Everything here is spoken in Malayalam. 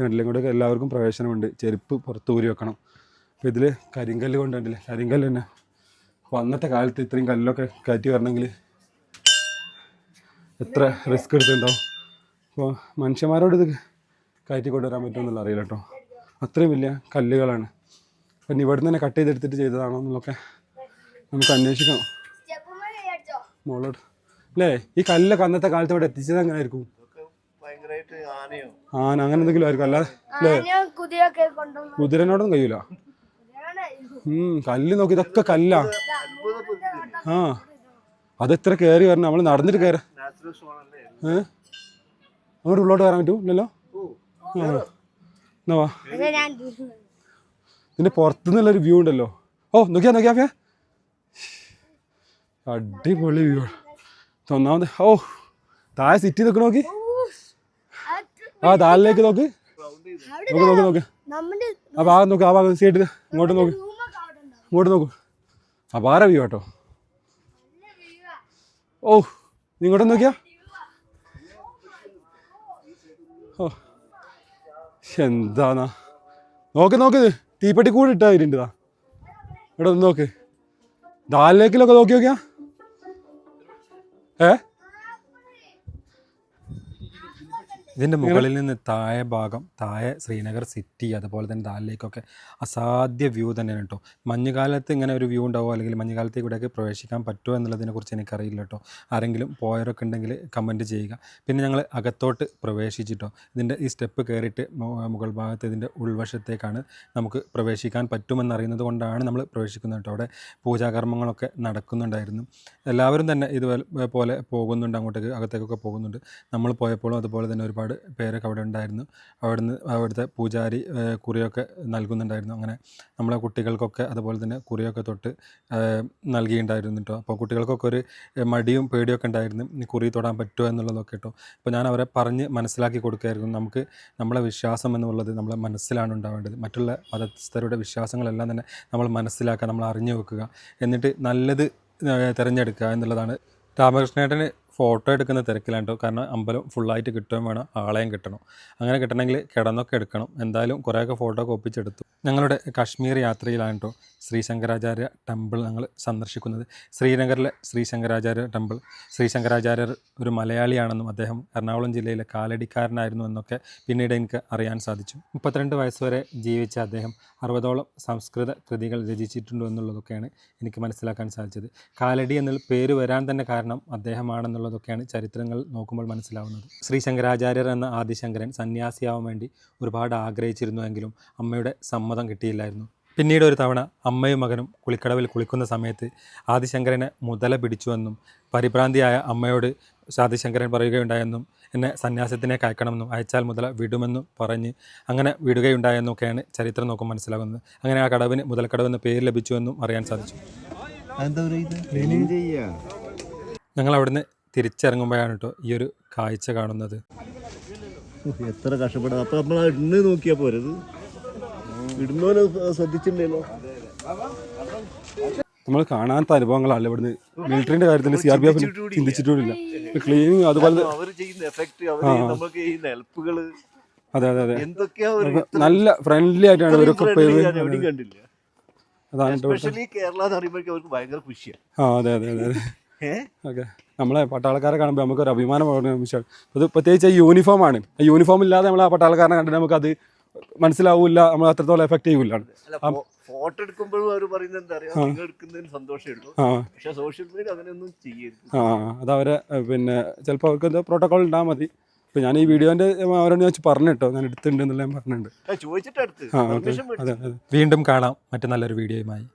കണ്ടില്ല കൂടെ എല്ലാവർക്കും പ്രവേശനമുണ്ട്. ചെരുപ്പ് പുറത്ത് ഊരി വെക്കണം. അപ്പോൾ ഇതിൽ കരിങ്കല്ല് കൊണ്ട് കണ്ടില്ലേ കരിങ്കല്ല് തന്നെ. അപ്പോൾ അന്നത്തെ കാലത്ത് ഇത്രയും കല്ലൊക്കെ കയറ്റി വരണമെങ്കിൽ എത്ര റിസ്ക് എടുത്തിട്ടുണ്ടാവും? അപ്പോൾ മനുഷ്യന്മാരോട് ഇത് കയറ്റി കൊണ്ടുവരാൻ പറ്റുമെന്നുള്ള അറിയില്ല കേട്ടോ. അത്രയും വലിയ കല്ലുകളാണ്. പിന്നെ ഇവിടെ തന്നെ കട്ട് ചെയ്തെടുത്തിട്ട് ചെയ്തതാണോ എന്നുള്ളൊക്കെ നമുക്ക് അന്വേഷിക്കണം. മോളോട്. അല്ലേ ഈ കല്ലൊക്കെ അന്നത്തെ കാലത്ത് ഇവിടെ എത്തിച്ചത് അങ്ങനെ ആയിരിക്കും ആന അങ്ങനെ എന്തെങ്കിലും ആയിരിക്കും. അല്ലാതെ കുതിരനോടൊന്നും കഴിയൂല. ഉം കല്ല് നോക്കി ഇതൊക്കെ കല്ലാ. ആ അതെത്ര കയറി വരണം. നമ്മൾ നടന്നിട്ട് കയറാം ഏ? അങ്ങോട്ട് ഉള്ളോട്ട് വരാൻ പറ്റൂ ഇല്ലല്ലോ? ആ എന്നാ വാ. ഇതിന്റെ പുറത്തുനിന്നുള്ളൊരു വ്യൂ ഉണ്ടല്ലോ. ഓ നോക്കിയാ നോക്കിയാ അടിപൊളി വ്യൂ ഒന്നാമത് ഓ താഴെ സിറ്റി നിൽക്കണ നോക്കി. ആ താഴിലേക്ക് നോക്ക്. നോക്ക് നോക്ക് നോക്ക്. ആ ഭാഗം നോക്ക് ആ ഭാഗം സീറ്റിൽ ഇങ്ങോട്ട് നോക്ക്. ഇങ്ങോട്ട് നോക്കൂ. അപാര വ്യൂ കേട്ടോ ഓ ഇങ്ങോട്ട് നോക്കിയാ? ഓ എന്താന്നാ? നോക്ക് നോക്ക്. തീപ്പെട്ടി കൂടി ഇട്ടാ ഇരുണ്ടാ ഇവിടെ ഒന്ന് നോക്ക്. ദാലിലേക്കിലൊക്കെ നോക്കി നോക്കിയാ? ഏ? ഇതിന്റെ മുകളിൽ നിന്ന് താഴെ ഭാഗം താഴെ ശ്രീനഗർ സിറ്റി അതുപോലെ തന്നെ ദാലിലേക്കൊക്കെ അസാധ്യ വ്യൂ തന്നെയാണ് കേട്ടോ മഞ്ഞുകാലത്ത് ഇങ്ങനെ ഒരു വ്യൂ ഉണ്ടാവുമോ അല്ലെങ്കിൽ മഞ്ഞുകാലത്ത് ഇവിടെയൊക്കെ പ്രവേശിക്കാൻ പറ്റുമോ എന്നുള്ളതിനെ കുറിച്ച് എനിക്കറിയില്ല കേട്ടോ ആരെങ്കിലും പോയവരൊക്കെ ഉണ്ടെങ്കിൽ കമന്റ് ചെയ്യുക. പിന്നെ ഞങ്ങൾ അകത്തോട്ട് പ്രവേശിച്ചിട്ടോ ഇതിന്റെ ഈ സ്റ്റെപ്പ് കയറിയിട്ട് മുകൾ ഭാഗത്ത് ഇതിന്റെ ഉൾവശത്തേക്കാണ് നമുക്ക് പ്രവേശിക്കാൻ പറ്റുമെന്നറിയുന്നത് കൊണ്ടാണ് നമ്മൾ പ്രവേശിക്കുന്നത് കേട്ടോ അവിടെ പൂജാകർമ്മങ്ങളൊക്കെ നടക്കുന്നുണ്ടായിരുന്നു. എല്ലാവരും തന്നെ ഇതുപോലെ പോലെ പോകുന്നുണ്ട് അങ്ങോട്ടേക്ക് അകത്തേക്കൊക്കെ പോകുന്നുണ്ട്. നമ്മൾ പോയപ്പോഴും അതുപോലെ തന്നെ ഒരുപാട് പേരൊക്കെ അവിടെ ഉണ്ടായിരുന്നു. അവിടുന്ന് അവിടുത്തെ പൂജാരി കുറിയൊക്കെ നൽകുന്നുണ്ടായിരുന്നു. അങ്ങനെ നമ്മളെ കുട്ടികൾക്കൊക്കെ അതുപോലെ തന്നെ കുറിയൊക്കെ തൊട്ട് നൽകിയിട്ടുണ്ടായിരുന്നു കേട്ടോ അപ്പോൾ കുട്ടികൾക്കൊക്കെ ഒരു മടിയും പേടിയൊക്കെ ഉണ്ടായിരുന്നു. കുറി തൊടാൻ പറ്റുമോ എന്നുള്ളതൊക്കെ കേട്ടോ അപ്പോൾ ഞാൻ അവരെ പറഞ്ഞ് മനസ്സിലാക്കി കൊടുക്കുകയായിരുന്നു. നമുക്ക് നമ്മളെ വിശ്വാസം എന്നുള്ളത് നമ്മളെ മനസ്സിലാണ് ഉണ്ടാവേണ്ടത്. മറ്റുള്ള മതസ്ഥരുടെ വിശ്വാസങ്ങളെല്ലാം തന്നെ നമ്മൾ മനസ്സിലാക്കുക നമ്മൾ അറിഞ്ഞു വെക്കുക. എന്നിട്ട് നല്ലത് തിരഞ്ഞെടുക്കുക എന്നുള്ളതാണ്. രാമകൃഷ്ണേട്ടന് ഫോട്ടോ എടുക്കുന്ന തിരക്കിലാണ് കേട്ടോ കാരണം അമ്പലം ഫുള്ളായിട്ട് കിട്ടുകയും വേണം ആളെയും കിട്ടണം. അങ്ങനെ കിട്ടണമെങ്കിൽ കിടന്നൊക്കെ എടുക്കണം. എന്തായാലും കുറേയൊക്കെ ഫോട്ടോ ഒക്കെ ഒപ്പിച്ചെടുത്തു ഞങ്ങളുടെ കാശ്മീർ യാത്രയിലാണ് കേട്ടോ ശ്രീ ടെമ്പിൾ ഞങ്ങൾ സന്ദർശിക്കുന്നത്. ശ്രീനഗറിലെ ശ്രീ ശങ്കരാചാര്യ ടെമ്പിൾ ശ്രീ ശങ്കരാചാര്യർ ഒരു മലയാളിയാണെന്നും അദ്ദേഹം എറണാകുളം ജില്ലയിലെ കാലടിക്കാരനായിരുന്നു എന്നൊക്കെ പിന്നീട് എനിക്ക് അറിയാൻ സാധിച്ചു. മുപ്പത്തിരണ്ട് വയസ്സ് വരെ ജീവിച്ച അദ്ദേഹം അറുപതോളം സംസ്കൃത കൃതികൾ രചിച്ചിട്ടുണ്ടോ എന്നുള്ളതൊക്കെയാണ് എനിക്ക് മനസ്സിലാക്കാൻ സാധിച്ചത്. കാലടി എന്നുള്ള പേര് വരാൻ തന്നെ കാരണം അദ്ദേഹമാണെന്നുള്ളതൊക്കെയാണ് ചരിത്രങ്ങൾ നോക്കുമ്പോൾ മനസ്സിലാവുന്നത്. ശ്രീ ശങ്കരാചാര്യർ എന്ന ആദിശങ്കരൻ സന്യാസിയാവാൻ വേണ്ടി ഒരുപാട് ആഗ്രഹിച്ചിരുന്നുവെങ്കിലും അമ്മയുടെ സമ്മതം കിട്ടിയില്ലായിരുന്നു. പിന്നീട് ഒരു തവണ അമ്മയും മകനും കുളിക്കടവിൽ കുളിക്കുന്ന സമയത്ത് ആദിശങ്കരനെ മുതല പിടിച്ചുവെന്നും പരിഭ്രാന്തിയായ അമ്മയോട് ആദിശങ്കരൻ പറയുകയുണ്ടായെന്നും എന്നെ സന്യാസത്തിനെ കയക്കണമെന്നും അയച്ചാൽ മുതല വിടുമെന്നും പറഞ്ഞ് അങ്ങനെ വിടുകയുണ്ടായെന്നൊക്കെയാണ് ചരിത്രം നോക്കുമ്പോൾ മനസ്സിലാകുന്നത്. അങ്ങനെ ആ കടവിന് മുതലക്കടവെന്ന് പേര് ലഭിച്ചുവെന്നും അറിയാൻ സാധിച്ചു. ഞങ്ങൾ അവിടുന്ന് തിരിച്ചിറങ്ങുമ്പോഴാണ് കേട്ടോ ഈ ഒരു കാഴ്ച കാണുന്നത്. എത്ര കഷ്ടപ്പെടും. അപ്പൊ നമ്മൾ ഇന്ന് നോക്കിയാ പോരത് ഇടുന്നോനെ ശ്രദ്ധിച്ചിട്ടുണ്ടല്ലോ നമ്മൾ കാണാത്ത അനുഭവങ്ങളല്ല ഇവിടുന്ന്. മിലിറ്ററിന്റെ കാര്യത്തിൽ സി ആർ പി എഫ് ചിന്തിച്ചിട്ടില്ല ക്ലീനിങ് അതുപോലെ അതെ അതെ അതെ. ഒരു നല്ല ഫ്രണ്ട്ലി ആയിട്ടാണ് ഇവരൊക്കെ അതാണ് കേരള എന്ന് പറയുമ്പോഴേക്കും അവർക്ക് ഭയങ്കര ഖുഷിയാണ് ആ അതെ അതെ അതെ. ഓക്കെ. നമ്മളെ പട്ടാളക്കാരെ കാണുമ്പോൾ നമുക്ക് ഒരു അഭിമാനമാണ് വിഷയം അത് പ്രത്യേകിച്ച് ഈ യൂണിഫോം ആണ്. ആ യൂണിഫോം ഇല്ലാതെ നമ്മൾ ആ പട്ടാളക്കാരനെ കണ്ടിട്ട് നമുക്ക് അത് മനസ്സിലാവില്ല നമ്മൾ അത്രത്തോളം എഫക്റ്റ് ചെയ്യൂല ഫോട്ടോ എടുക്കുമ്പോഴും അവർ പറയുന്നത് എന്താ നിങ്ങൾ എടുക്കുന്നതിന് സന്തോഷമേ ഉള്ളൂ. പക്ഷെ സോഷ്യൽ മീഡിയ അങ്ങനെയൊന്നും ചെയ്യരുത്. ആ അതവരെ പിന്നെ ചിലപ്പോൾ അവർക്ക് എന്തോ പ്രോട്ടോകോൾ ഉണ്ടാ മതി. ഇപ്പൊ ഞാൻ ഈ വീഡിയോന്റെ അവരോട് ഞാൻ പറഞ്ഞു കേട്ടോ. ഞാൻ എടുത്തിട്ടുണ്ട് എന്നുള്ള ഞാൻ പറഞ്ഞിട്ടുണ്ട്. വീണ്ടും കാണാം മറ്റു നല്ലൊരു വീഡിയോയുമായി.